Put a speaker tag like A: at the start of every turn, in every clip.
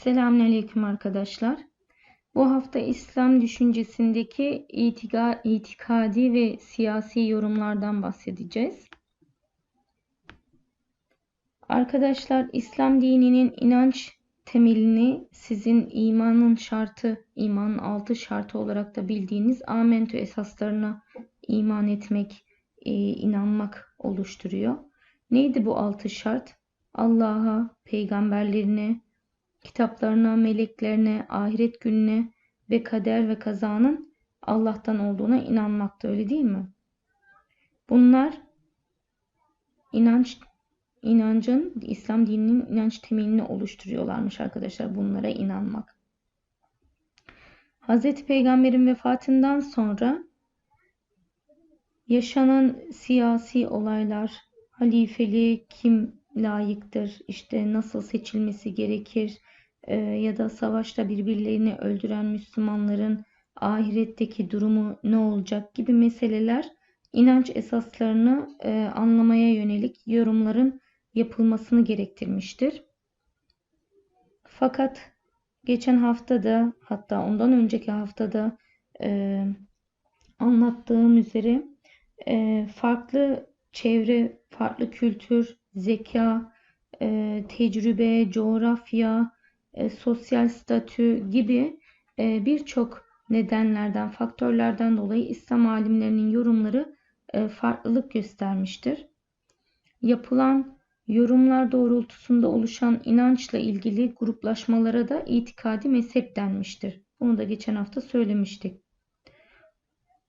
A: Selamünaleyküm arkadaşlar. Bu hafta İslam düşüncesindeki itika, itikadi ve siyasi yorumlardan bahsedeceğiz. Arkadaşlar İslam dininin inanç temelini sizin imanın şartı, imanın altı şartı olarak da bildiğiniz amentü esaslarına iman etmek, e, inanmak oluşturuyor. Neydi bu altı şart? Allah'a, peygamberlerine, kitaplarına, meleklerine, ahiret gününe ve kader ve kazanın Allah'tan olduğuna inanmakta öyle değil mi? Bunlar inanç inancın İslam dininin inanç temelini oluşturuyorlarmış arkadaşlar bunlara inanmak. Hazreti Peygamber'in vefatından sonra yaşanan siyasi olaylar, halifeliğe kim layıktır, işte nasıl seçilmesi gerekir, e, ya da savaşta birbirlerini öldüren Müslümanların ahiretteki durumu ne olacak gibi meseleler inanç esaslarını e, anlamaya yönelik yorumların yapılmasını gerektirmiştir. Fakat geçen haftada hatta ondan önceki haftada e, anlattığım üzere e, farklı çevre, farklı kültür, zeka, e, tecrübe, coğrafya, e, sosyal statü gibi e, birçok nedenlerden, faktörlerden dolayı İslam alimlerinin yorumları e, farklılık göstermiştir. Yapılan yorumlar doğrultusunda oluşan inançla ilgili gruplaşmalara da itikadi mezhep denmiştir. Bunu da geçen hafta söylemiştik.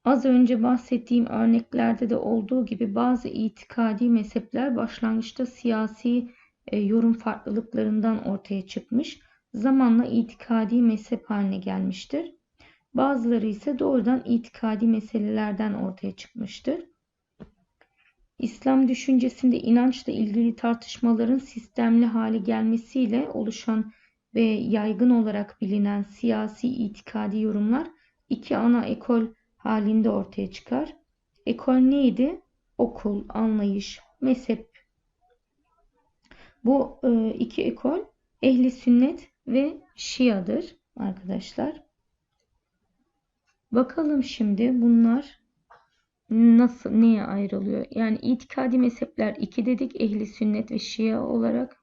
A: Az önce bahsettiğim örneklerde de olduğu gibi bazı itikadi mezhepler başlangıçta siyasi e, yorum farklılıklarından ortaya çıkmış zamanla itikadi mezhep haline gelmiştir. Bazıları ise doğrudan itikadi meselelerden ortaya çıkmıştır. İslam düşüncesinde inançla ilgili tartışmaların sistemli hale gelmesiyle oluşan ve yaygın olarak bilinen siyasi itikadi yorumlar iki ana ekol halinde ortaya çıkar. Ekol neydi? Okul, anlayış, mezhep. Bu e, iki ekol ehli sünnet ve Şia'dır arkadaşlar. Bakalım şimdi bunlar nasıl neye ayrılıyor? Yani itikadi mezhepler iki dedik ehli sünnet ve Şia olarak.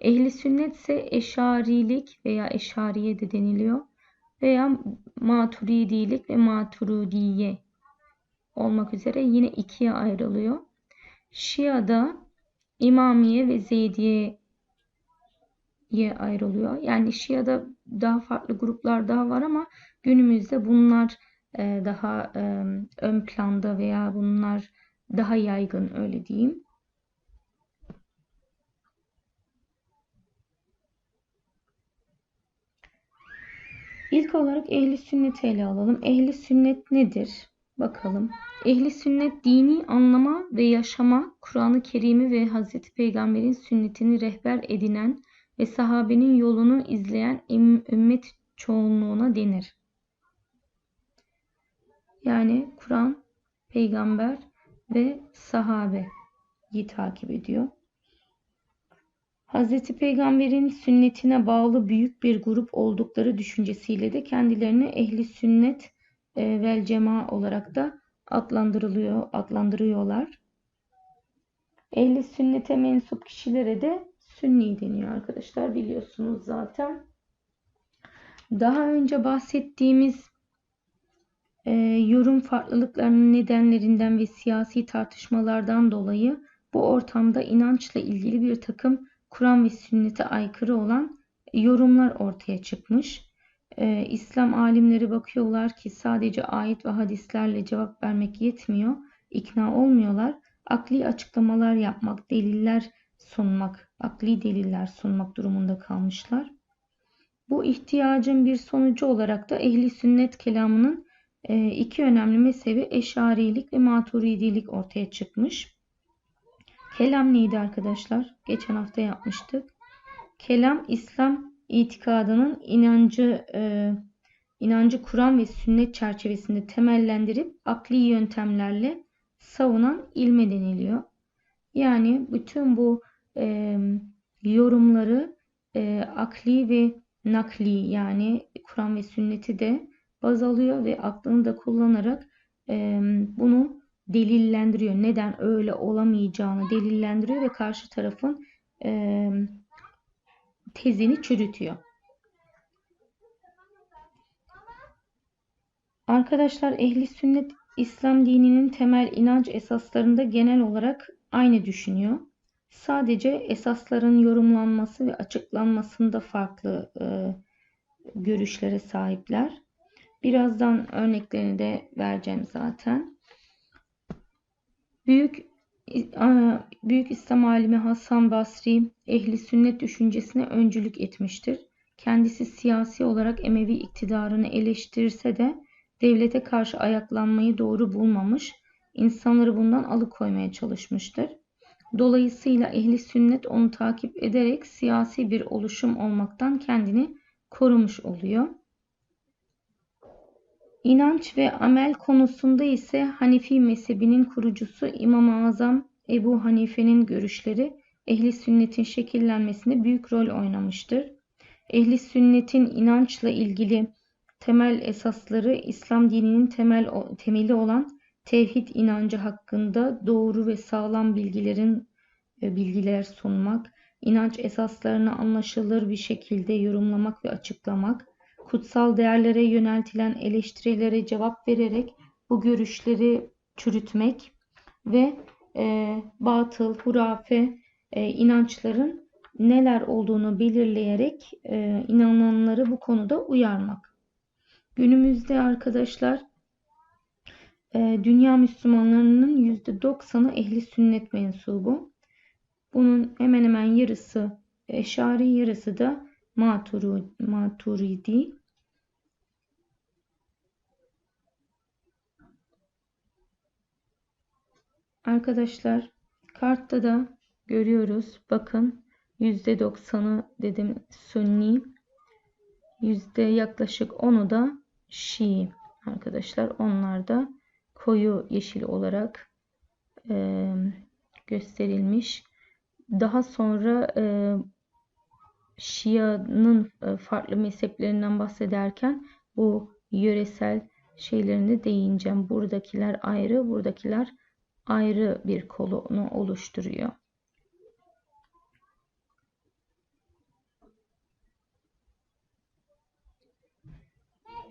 A: Ehli sünnet ise eşarilik veya eşariye de deniliyor. Veya maturidilik ve maturidiye olmak üzere yine ikiye ayrılıyor. Şia'da İmamiye ve Zeydiye ye ayrılıyor. Yani Şia'da daha farklı gruplar daha var ama günümüzde bunlar e, daha e, ön planda veya bunlar daha yaygın öyle diyeyim. İlk olarak ehli sünneti ele alalım. Ehli sünnet nedir? Bakalım. Ehli sünnet dini anlama ve yaşama, Kur'an-ı Kerim'i ve Hazreti Peygamber'in sünnetini rehber edinen ve sahabenin yolunu izleyen ümmet çoğunluğuna denir. Yani Kur'an, peygamber ve sahabeyi takip ediyor. Hazreti Peygamber'in sünnetine bağlı büyük bir grup oldukları düşüncesiyle de kendilerini ehli sünnet e, vel cema olarak da adlandırılıyor, adlandırıyorlar. Ehli sünnete mensup kişilere de Sünni deniyor arkadaşlar biliyorsunuz zaten. Daha önce bahsettiğimiz e, yorum farklılıklarının nedenlerinden ve siyasi tartışmalardan dolayı bu ortamda inançla ilgili bir takım Kur'an ve sünnete aykırı olan yorumlar ortaya çıkmış. Ee, İslam alimleri bakıyorlar ki sadece ayet ve hadislerle cevap vermek yetmiyor. ikna olmuyorlar. Akli açıklamalar yapmak, deliller sunmak, akli deliller sunmak durumunda kalmışlar. Bu ihtiyacın bir sonucu olarak da ehli sünnet kelamının e, iki önemli mezhebi eşarilik ve maturidilik ortaya çıkmış. Kelam neydi arkadaşlar? Geçen hafta yapmıştık. Kelam İslam itikadının inancı e, inancı Kur'an ve sünnet çerçevesinde temellendirip akli yöntemlerle savunan ilme deniliyor. Yani bütün bu e, yorumları e, akli ve nakli yani Kur'an ve sünneti de baz alıyor ve aklını da kullanarak e, bunu delillendiriyor. Neden öyle olamayacağını delillendiriyor ve karşı tarafın e, tezini çürütüyor. Arkadaşlar ehli sünnet İslam dininin temel inanç esaslarında genel olarak aynı düşünüyor. Sadece esasların yorumlanması ve açıklanmasında farklı e, görüşlere sahipler. Birazdan örneklerini de vereceğim zaten. Büyük Büyük İslam alimi Hasan Basri ehli sünnet düşüncesine öncülük etmiştir. Kendisi siyasi olarak Emevi iktidarını eleştirse de devlete karşı ayaklanmayı doğru bulmamış, insanları bundan alıkoymaya çalışmıştır. Dolayısıyla ehli sünnet onu takip ederek siyasi bir oluşum olmaktan kendini korumuş oluyor. İnanç ve amel konusunda ise Hanefi mezhebinin kurucusu İmam-ı Azam Ebu Hanife'nin görüşleri ehli sünnetin şekillenmesinde büyük rol oynamıştır. Ehli sünnetin inançla ilgili temel esasları İslam dininin temel temeli olan tevhid inancı hakkında doğru ve sağlam bilgilerin e, bilgiler sunmak, inanç esaslarını anlaşılır bir şekilde yorumlamak ve açıklamak, kutsal değerlere yöneltilen eleştirilere cevap vererek bu görüşleri çürütmek ve e, batıl, hurafe e, inançların neler olduğunu belirleyerek e, inananları bu konuda uyarmak. Günümüzde arkadaşlar dünya Müslümanlarının %90'ı ehli sünnet mensubu. Bunun hemen hemen yarısı Eşari yarısı da Maturidi. Arkadaşlar kartta da görüyoruz. Bakın %90'ı dedim Sünni. Yüzde yaklaşık 10'u da Şii. Arkadaşlar onlar da koyu yeşil olarak e, gösterilmiş. Daha sonra e, Şia'nın e, farklı mezheplerinden bahsederken bu yöresel şeylerine değineceğim. Buradakiler ayrı, buradakiler ayrı bir kolonu oluşturuyor.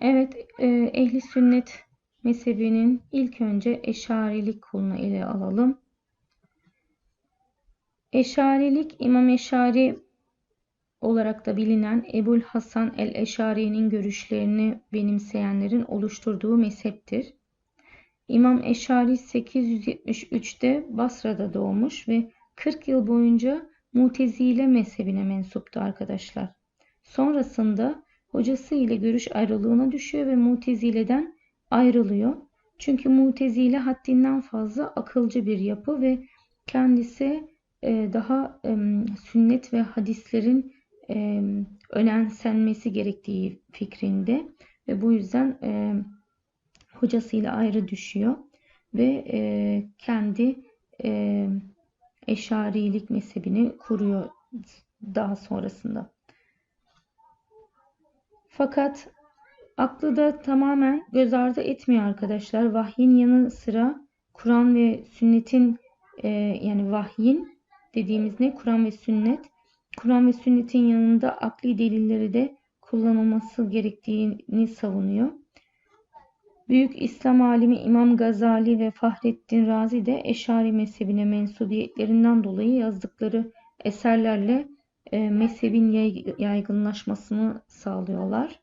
A: Evet, e, ehli sünnet mezhebinin ilk önce eşarilik kolunu ele alalım. Eşarilik İmam Eşari olarak da bilinen Ebul Hasan el-Eşari'nin görüşlerini benimseyenlerin oluşturduğu mezheptir. İmam Eşari 873'te Basra'da doğmuş ve 40 yıl boyunca Mutezile mezhebine mensuptu arkadaşlar. Sonrasında hocası ile görüş ayrılığına düşüyor ve Mutezile'den ayrılıyor. Çünkü Mutezile haddinden fazla akılcı bir yapı ve kendisi e, daha sünnet ve hadislerin önemsenmesi gerektiği fikrinde ve bu yüzden hocasıyla ayrı düşüyor ve e, kendi e, eşarilik mezhebini kuruyor daha sonrasında. Fakat aklı da tamamen göz ardı etmiyor arkadaşlar. Vahyin yanı sıra Kur'an ve sünnetin e, yani vahyin dediğimiz ne? Kur'an ve sünnet. Kur'an ve sünnetin yanında akli delilleri de kullanılması gerektiğini savunuyor. Büyük İslam alimi İmam Gazali ve Fahrettin Razi de Eşari mezhebine mensubiyetlerinden dolayı yazdıkları eserlerle e, mezhebin yaygınlaşmasını sağlıyorlar.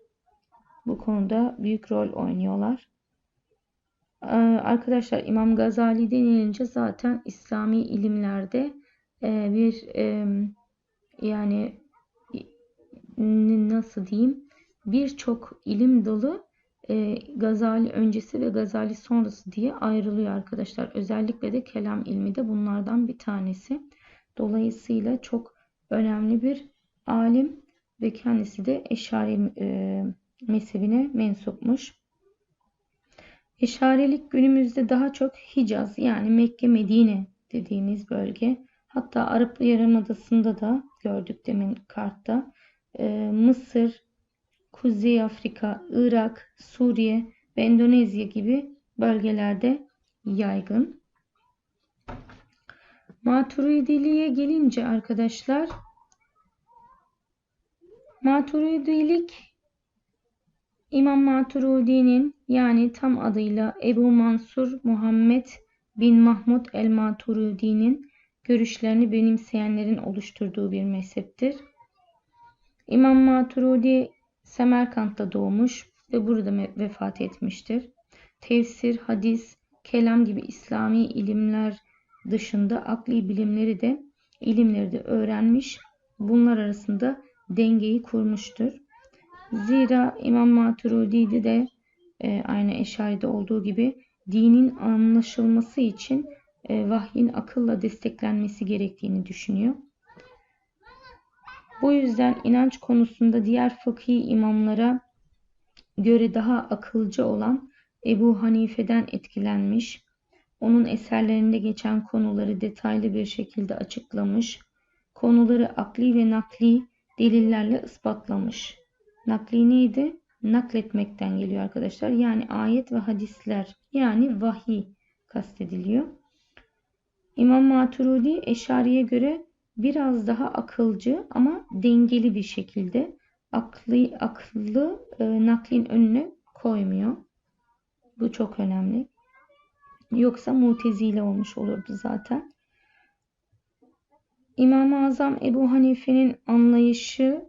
A: Bu konuda büyük rol oynuyorlar. E, arkadaşlar İmam Gazali denilince zaten İslami ilimlerde e, bir e, yani nasıl diyeyim birçok ilim dalı e, Gazali öncesi ve Gazali sonrası diye ayrılıyor arkadaşlar. Özellikle de kelam ilmi de bunlardan bir tanesi. Dolayısıyla çok önemli bir alim ve kendisi de Eşari e, mezhebine mensupmuş. Eşarilik günümüzde daha çok Hicaz yani Mekke Medine dediğimiz bölge Hatta Arap Yarımadası'nda da gördük demin kartta. Ee, Mısır, Kuzey Afrika, Irak, Suriye ve Endonezya gibi bölgelerde yaygın. Maturidiliğe gelince arkadaşlar Maturidilik İmam Maturidi'nin yani tam adıyla Ebu Mansur Muhammed bin Mahmud el-Maturidi'nin görüşlerini benimseyenlerin oluşturduğu bir mezheptir. İmam Maturidi Semerkant'ta doğmuş ve burada vefat etmiştir. Tefsir, hadis, kelam gibi İslami ilimler dışında akli bilimleri de ilimleri de öğrenmiş. Bunlar arasında dengeyi kurmuştur. Zira İmam Maturidi de e, aynı Eşari'de olduğu gibi dinin anlaşılması için e, vahyin akılla desteklenmesi gerektiğini düşünüyor. Bu yüzden inanç konusunda diğer fıkhi imamlara göre daha akılcı olan Ebu Hanife'den etkilenmiş, onun eserlerinde geçen konuları detaylı bir şekilde açıklamış, konuları akli ve nakli delillerle ispatlamış. Nakli neydi? Nakletmekten geliyor arkadaşlar. Yani ayet ve hadisler yani vahiy kastediliyor. İmam Maturidi Eşari'ye göre biraz daha akılcı ama dengeli bir şekilde aklı, aklı e, naklin önüne koymuyor. Bu çok önemli. Yoksa mutezile olmuş olurdu zaten. İmam-ı Azam Ebu Hanife'nin anlayışı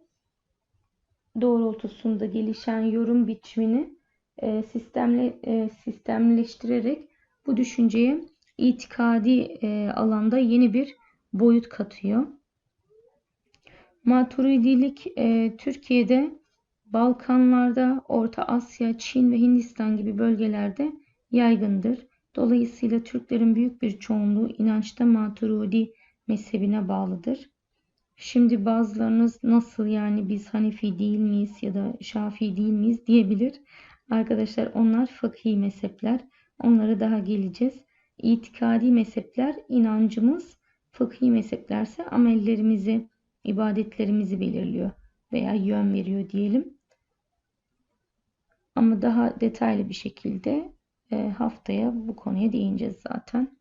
A: doğrultusunda gelişen yorum biçimini e, sistemle, e, sistemleştirerek bu düşünceye itikadi e, alanda yeni bir boyut katıyor. Maturidilik e, Türkiye'de, Balkanlarda, Orta Asya, Çin ve Hindistan gibi bölgelerde yaygındır. Dolayısıyla Türklerin büyük bir çoğunluğu inançta Maturidi mezhebine bağlıdır. Şimdi bazılarınız nasıl yani biz Hanefi değil miyiz ya da Şafii değil miyiz diyebilir. Arkadaşlar onlar fıkhi mezhepler. Onlara daha geleceğiz. İtikadi mezhepler inancımız, fıkhi mezheplerse amellerimizi, ibadetlerimizi belirliyor veya yön veriyor diyelim. Ama daha detaylı bir şekilde e, haftaya bu konuya değineceğiz zaten.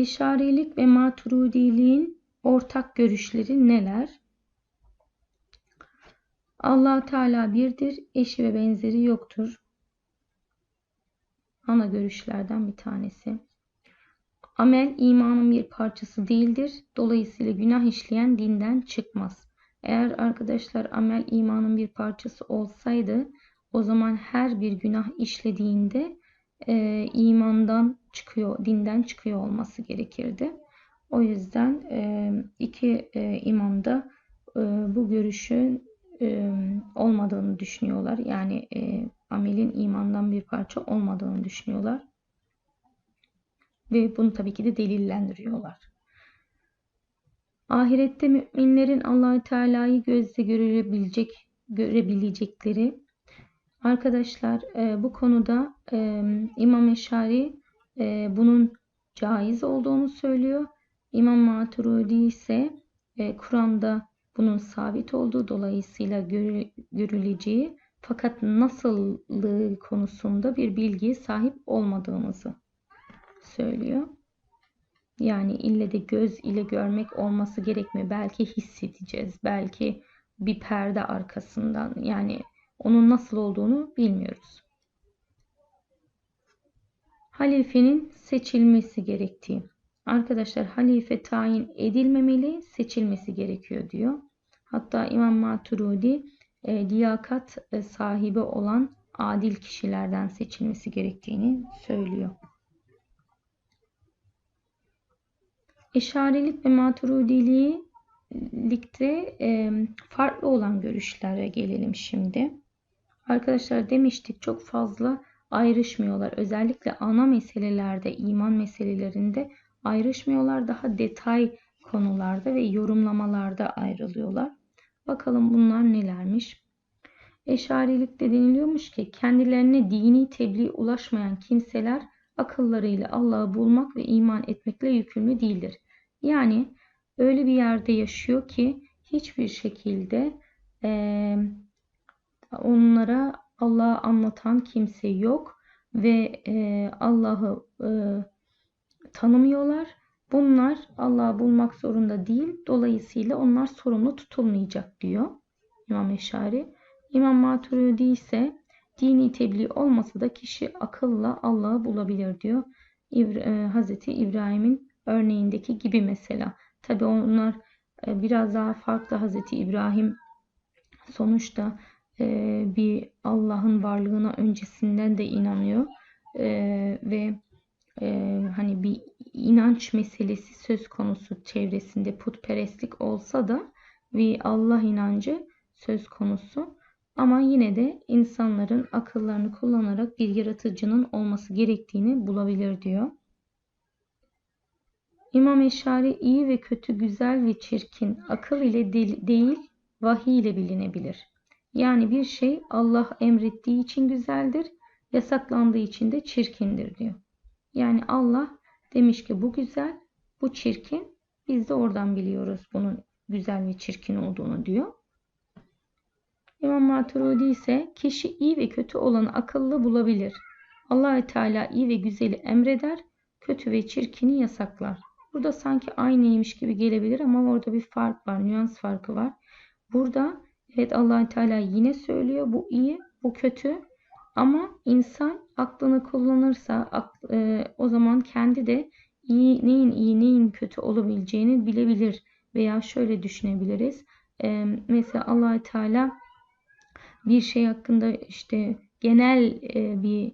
A: Eşarilik ve Maturidiliğin ortak görüşleri neler? Allah Teala birdir, eşi ve benzeri yoktur. Ana görüşlerden bir tanesi. Amel imanın bir parçası değildir. Dolayısıyla günah işleyen dinden çıkmaz. Eğer arkadaşlar amel imanın bir parçası olsaydı o zaman her bir günah işlediğinde e, imandan çıkıyor, dinden çıkıyor olması gerekirdi. O yüzden e, iki e, imam da e, bu görüşün e, olmadığını düşünüyorlar. Yani e, amelin imandan bir parça olmadığını düşünüyorlar. Ve bunu tabii ki de delillendiriyorlar. Ahirette müminlerin Allahü Teala'yı gözle görebilecek görebilecekleri Arkadaşlar e, bu konuda e, İmam Eşari e, bunun caiz olduğunu söylüyor. İmam Maturidi ise e, Kur'an'da bunun sabit olduğu dolayısıyla görü, görüleceği fakat nasıllığı konusunda bir bilgiye sahip olmadığımızı söylüyor. Yani ille de göz ile görmek olması gerekmiyor. Belki hissedeceğiz. Belki bir perde arkasından yani onun nasıl olduğunu bilmiyoruz. Halifenin seçilmesi gerektiği. Arkadaşlar halife tayin edilmemeli, seçilmesi gerekiyor diyor. Hatta İmam Maturidi e, liyakat e, sahibi olan adil kişilerden seçilmesi gerektiğini söylüyor. Eşarilik ve Maturidilikte e, farklı olan görüşlere gelelim şimdi. Arkadaşlar demiştik çok fazla ayrışmıyorlar. Özellikle ana meselelerde, iman meselelerinde ayrışmıyorlar. Daha detay konularda ve yorumlamalarda ayrılıyorlar. Bakalım bunlar nelermiş? Eşarilikte deniliyormuş ki kendilerine dini tebliğ ulaşmayan kimseler akıllarıyla Allah'ı bulmak ve iman etmekle yükümlü değildir. Yani öyle bir yerde yaşıyor ki hiçbir şekilde e, onlara Allah'ı anlatan kimse yok ve e, Allah'ı e, tanımıyorlar. Bunlar Allah'ı bulmak zorunda değil. Dolayısıyla onlar sorumlu tutulmayacak diyor İmam Eşari. İmam Maturidi ise dini tebliğ olmasa da kişi akılla Allah'ı bulabilir diyor. İbra e, Hazreti İbrahim'in örneğindeki gibi mesela. Tabi onlar e, biraz daha farklı Hazreti İbrahim sonuçta e, bir Allah'ın varlığına öncesinden de inanıyor e, ve e, hani bir inanç meselesi söz konusu çevresinde putperestlik olsa da bir Allah inancı söz konusu. Ama yine de insanların akıllarını kullanarak bir yaratıcının olması gerektiğini bulabilir diyor. İmam Eşari iyi ve kötü, güzel ve çirkin akıl ile değil vahiy ile bilinebilir. Yani bir şey Allah emrettiği için güzeldir, yasaklandığı için de çirkindir diyor. Yani Allah demiş ki bu güzel, bu çirkin. Biz de oradan biliyoruz bunun güzel ve çirkin olduğunu diyor. İmam Maturidi ise kişi iyi ve kötü olanı akıllı bulabilir. allah Teala iyi ve güzeli emreder, kötü ve çirkini yasaklar. Burada sanki aynıymış gibi gelebilir ama orada bir fark var, nüans farkı var. Burada evet allah Teala yine söylüyor bu iyi, bu kötü. Ama insan aklını kullanırsa e, o zaman kendi de iyi, neyin iyi neyin kötü olabileceğini bilebilir. Veya şöyle düşünebiliriz. E, mesela allah Teala bir şey hakkında işte genel e, bir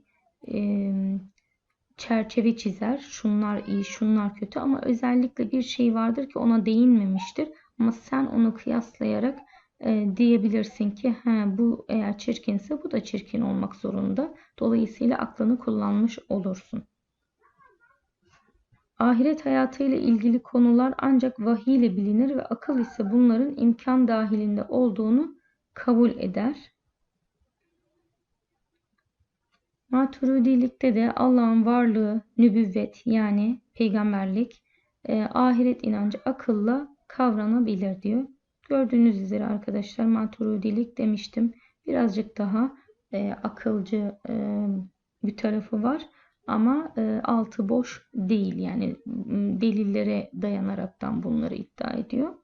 A: çerçeve çizer. Şunlar iyi, şunlar kötü ama özellikle bir şey vardır ki ona değinmemiştir. Ama sen onu kıyaslayarak e, diyebilirsin ki He, bu eğer çirkinse bu da çirkin olmak zorunda. Dolayısıyla aklını kullanmış olursun. Ahiret hayatıyla ilgili konular ancak vahiy ile bilinir ve akıl ise bunların imkan dahilinde olduğunu kabul eder. Maturidilikte de Allah'ın varlığı, nübüvvet yani peygamberlik, e, ahiret inancı akılla kavranabilir diyor. Gördüğünüz üzere arkadaşlar maturidilik demiştim. Birazcık daha e, akılcı e, bir tarafı var. Ama e, altı boş değil. Yani delillere dayanaraktan bunları iddia ediyor.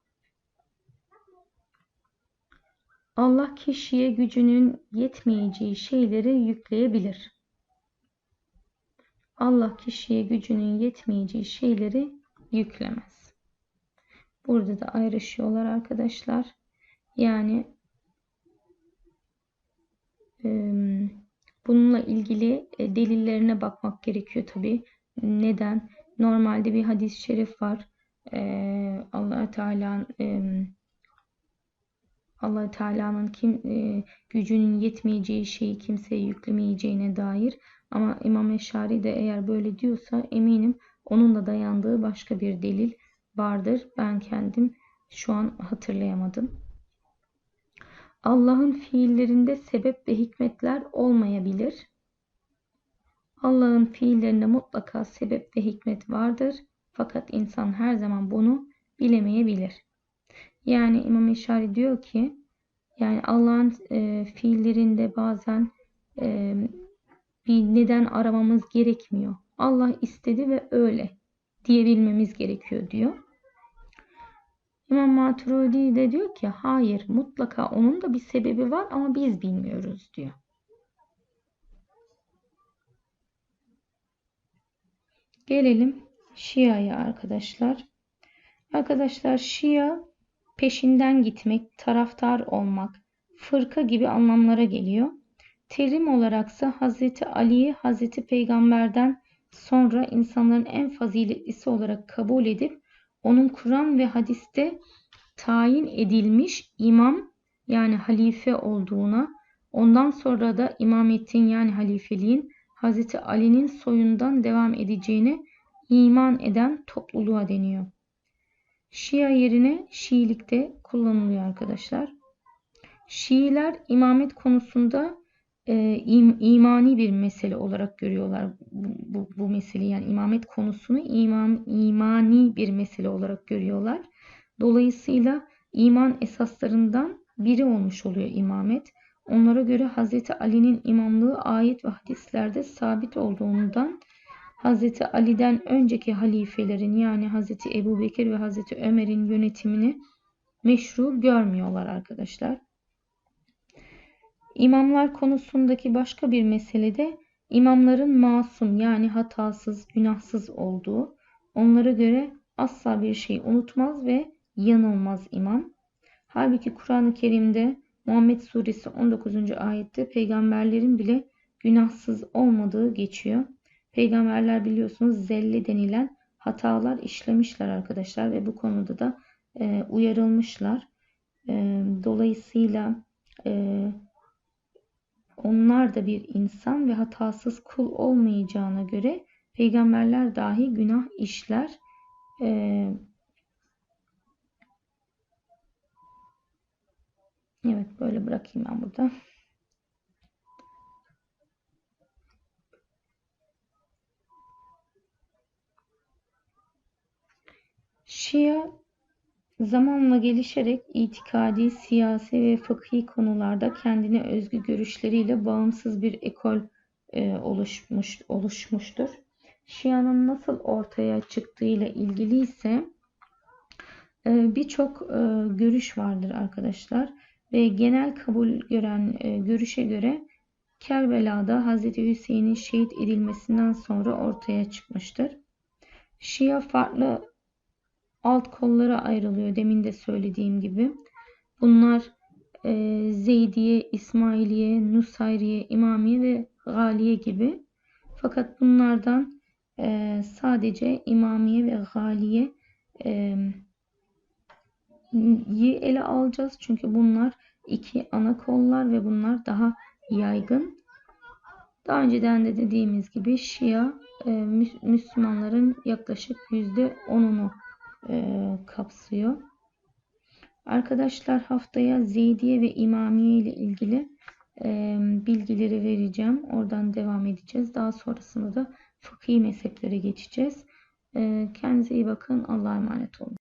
A: Allah kişiye gücünün yetmeyeceği şeyleri yükleyebilir. Allah kişiye gücünün yetmeyeceği şeyleri yüklemez. Burada da ayrışıyorlar arkadaşlar. Yani bununla ilgili delillerine bakmak gerekiyor tabi. Neden? Normalde bir hadis-i şerif var. allah Teala'nın allah Teala'nın kim e, gücünün yetmeyeceği şeyi kimseye yüklemeyeceğine dair ama İmam Eşari de eğer böyle diyorsa eminim onun da dayandığı başka bir delil vardır. Ben kendim şu an hatırlayamadım. Allah'ın fiillerinde sebep ve hikmetler olmayabilir. Allah'ın fiillerinde mutlaka sebep ve hikmet vardır. Fakat insan her zaman bunu bilemeyebilir. Yani İmam Eşari diyor ki yani Allah'ın e, fiillerinde bazen e, bir neden aramamız gerekmiyor. Allah istedi ve öyle diyebilmemiz gerekiyor diyor. İmam Maturidi de diyor ki hayır mutlaka onun da bir sebebi var ama biz bilmiyoruz diyor. Gelelim Şia'ya arkadaşlar. Arkadaşlar Şia peşinden gitmek, taraftar olmak, fırka gibi anlamlara geliyor. Terim olaraksa Hazreti Ali'yi Hazreti Peygamber'den sonra insanların en faziletlisi olarak kabul edip onun Kur'an ve hadiste tayin edilmiş imam yani halife olduğuna, ondan sonra da imametin yani halifeliğin Hazreti Ali'nin soyundan devam edeceğine iman eden topluluğa deniyor. Şia yerine Şiilikte kullanılıyor arkadaşlar. Şiiler imamet konusunda e, im- imani bir mesele olarak görüyorlar bu, bu, bu meseleyi. Yani imamet konusunu imam, imani bir mesele olarak görüyorlar. Dolayısıyla iman esaslarından biri olmuş oluyor imamet. Onlara göre Hazreti Ali'nin imamlığı ayet ve hadislerde sabit olduğundan Hazreti Ali'den önceki halifelerin yani Hazreti Ebu Bekir ve Hazreti Ömer'in yönetimini meşru görmüyorlar arkadaşlar. İmamlar konusundaki başka bir mesele de imamların masum yani hatasız, günahsız olduğu. Onlara göre asla bir şey unutmaz ve yanılmaz imam. Halbuki Kur'an-ı Kerim'de Muhammed Suresi 19. ayette peygamberlerin bile günahsız olmadığı geçiyor. Peygamberler biliyorsunuz zelle denilen hatalar işlemişler arkadaşlar ve bu konuda da e, uyarılmışlar. E, dolayısıyla e, onlar da bir insan ve hatasız kul olmayacağına göre peygamberler dahi günah işler. E, evet böyle bırakayım ben burada. Şia zamanla gelişerek itikadi, siyasi ve fıkhi konularda kendine özgü görüşleriyle bağımsız bir ekol e, oluşmuş oluşmuştur. Şia'nın nasıl ortaya çıktığıyla ilgili ise e, birçok e, görüş vardır arkadaşlar ve genel kabul gören e, görüşe göre Kerbela'da Hz. Hüseyin'in şehit edilmesinden sonra ortaya çıkmıştır. Şia farklı alt kollara ayrılıyor demin de söylediğim gibi. Bunlar e, Zeydiye, İsmailiye, Nusayriye, İmamiye ve Galiye gibi. Fakat bunlardan e, sadece İmamiye ve Galiye e, yi ele alacağız. Çünkü bunlar iki ana kollar ve bunlar daha yaygın. Daha önceden de dediğimiz gibi Şia e, Müslümanların yaklaşık %10'unu e, kapsıyor. Arkadaşlar haftaya Zeydiye ve İmamiye ile ilgili e, bilgileri vereceğim. Oradan devam edeceğiz. Daha sonrasında da fıkhi mezheplere geçeceğiz. E, kendinize iyi bakın. Allah'a emanet olun.